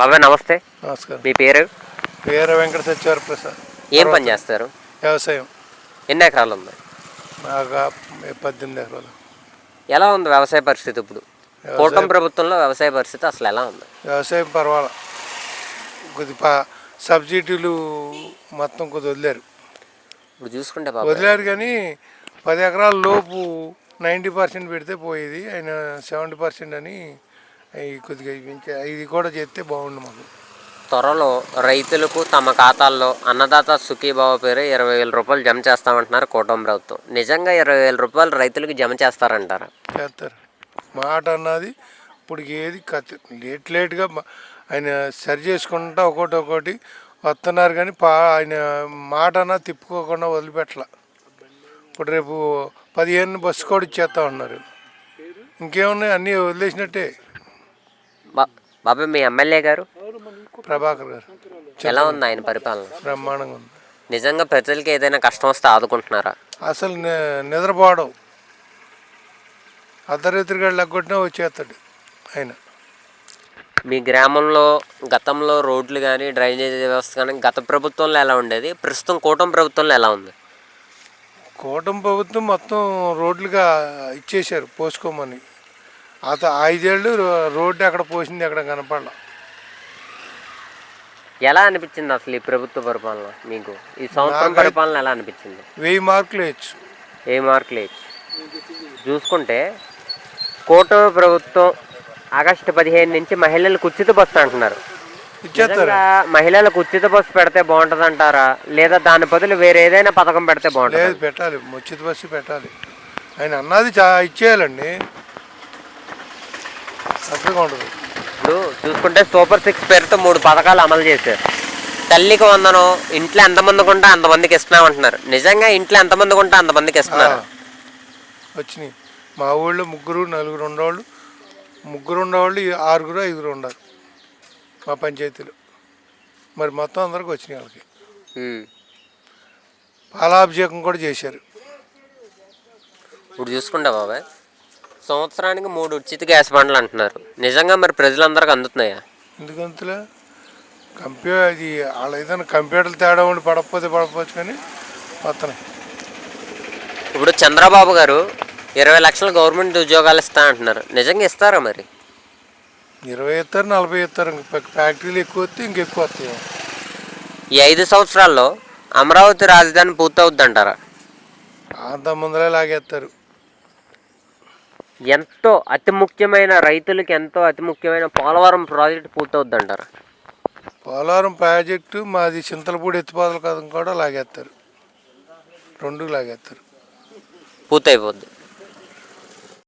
బాబాయ్ నమస్తే. నమస్కారం. మీ పేరు? వీర వెంకట సత్యవర ప్రసాద్. ఏం పని చేస్తారు? వ్యవసాయం. ఎన్ని ఎకరాలు ఉంది? నాకు పద్దెనిమిది ఎకరాలు. ఎలా ఉంది వ్యవసాయ పరిస్థితి ఇప్పుడు? కూటమి ప్రభుత్వంలో వ్యవసాయ పరిస్థితి అసలు ఎలా ఉంది? వ్యవసాయం పర్వాలా. కొద్ది సబ్సిడీలు మొత్తం కొద్ది వదిలేరు. ఇప్పుడు చూసుకుంటే వదిలేరు కానీ పది ఎకరాల లోపు నైంటీ పర్సెంట్ పెడితే పోయేది. ఆయన సెవెంటీ పర్సెంట్ అని అవి కొద్దిగా పెంచే ఇది కూడా చేస్తే బాగుండు మాకు. త్వరలో రైతులకు తమ ఖాతాల్లో అన్నదాత సుఖీభావ పేరు ఇరవై వేల రూపాయలు జమ చేస్తామంటున్నారు కూటమి ప్రభుత్వం. నిజంగా ఇరవై వేల రూపాయలు రైతులకు జమ చేస్తారంటారా? చేస్తారు. మాట అన్నది ఇప్పుడు ఏది లేట్ లేట్గా ఆయన సరి చేసుకుంటా ఒకటి ఒకటి వస్తున్నారు కానీ పా ఆయన మాట అన్న తిప్పుకోకుండా వదిలిపెట్టల. ఇప్పుడు రేపు పదిహేను బస్సు కూడా ఇచ్చేస్తా ఉన్నారు. ఇంకేమున్నాయి? అన్నీ వదిలేసినట్టే. బాబాయ్ మీ ఎమ్మెల్యే గారు? ప్రభాకర్ గారు. ఎలా ఉంది ఆయన పరిపాలన? బ్రహ్మాండంగా ఉంది. నిజంగా ప్రజలకి ఏదైనా కష్టం వస్తే ఆదుకుంటున్నారా? అసలు నిద్రపోవడం అర్ధరాత్రి గడి లెగ్గొట్టినా వచ్చేస్తాడు ఆయన. మీ గ్రామంలో గతంలో రోడ్లు కానీ డ్రైనేజ్ వ్యవస్థ కానీ గత ప్రభుత్వంలో ఎలా ఉండేది? ప్రస్తుతం కూటమి ప్రభుత్వంలో ఎలా ఉంది? కూటమి ప్రభుత్వం మొత్తం రోడ్లుగా ఇచ్చేశారు పోసుకోమని. అత ఐదేళ్ళు రోడ్డు ఎక్కడ పోసింది ఎక్కడ కనపడలా. ఎలా అనిపించింది అసలు ఈ ప్రభుత్వ పరిపాలన మీకు? ఈ సంవత్సరం పరిపాలన ఎలా అనిపించింది? వెయ్యి మార్కులు వేయచ్చు. ఏ మార్కులు ఇచ్చి చూసుకుంటే కూటమి ప్రభుత్వం ఆగస్టు పదిహేను నుంచి మహిళలకు ఉచిత బస్సు అంటున్నారు. మహిళలకు ఉచిత బస్సు పెడితే బాగుంటుంది అంటారా లేదా దాని బదులు వేరే ఏదైనా పథకం పెడితే బాగుంటుంది? పెట్టాలి. ఉచిత బస్సు పెట్టాలి. ఆయన అన్నది ఇచ్చేయాలండి. చక్కగా ఇప్పుడు చూసుకుంటే సూపర్ సిక్స్ పేరుతో మూడు పథకాలు అమలు చేశారు. తల్లికి వందనం ఇంట్లో ఎంతమందికి ఉంటే అంతమందికి ఇస్తున్నామంటున్నారు. నిజంగా ఇంట్లో ఎంతమందికి ఉంటే అంతమందికి ఇస్తున్నారు. వచ్చినాయి. మా ఊళ్ళో ముగ్గురు నలుగురు ఉండేవాళ్ళు ముగ్గురు ఉండేవాళ్ళు ఆరుగురు ఐదుగురు ఉండాలి మా పంచాయతీలో. మరి మొత్తం అందరికి వచ్చినాయి వాళ్ళకి. పాలాభిషేకం కూడా చేశారు. ఇప్పుడు చూసుకుంటా బాబాయ్. సంవత్సరానికి మూడు ఉచిత గ్యాస్ బండ్లు అంటున్నారు. నిజంగా మరి ప్రజలందరికీ అందుతున్నాయా? ఎందుకంతలే కంప్యూ అది వాళ్ళ ఏదైనా కంప్యూటర్లు తేడా ఉండి పడకపోతే పడకపోవచ్చు కానీ వస్తున్నాయి ఇప్పుడు చంద్రబాబు గారు ఇరవై లక్షల గవర్నమెంట్ ఉద్యోగాలు ఇస్తా అంటున్నారు. నిజంగా ఇస్తారా మరి? ఇరవై ఇస్తారు నలభై ఇస్తారు. ఇంక ఫ్యాక్టరీలు ఎక్కువ వస్తే ఇంకెక్కువ వస్తాయి. ఈ ఐదు సంవత్సరాల్లో అమరావతి రాజధాని పూర్తవుద్ది అంటారా అంత ముందరే లాగేస్తారు. ఎంతో అతి ముఖ్యమైన రైతులకి ఎంతో అతి ముఖ్యమైన పోలవరం ప్రాజెక్ట్ పూర్తవుద్ది అంటారా పోలవరం ప్రాజెక్టు మాది చింతలపూడి ఎత్తిపోతల కథం కూడా లాగేస్తారు రెండు లాగేస్తారు పూర్తయిపోద్ది.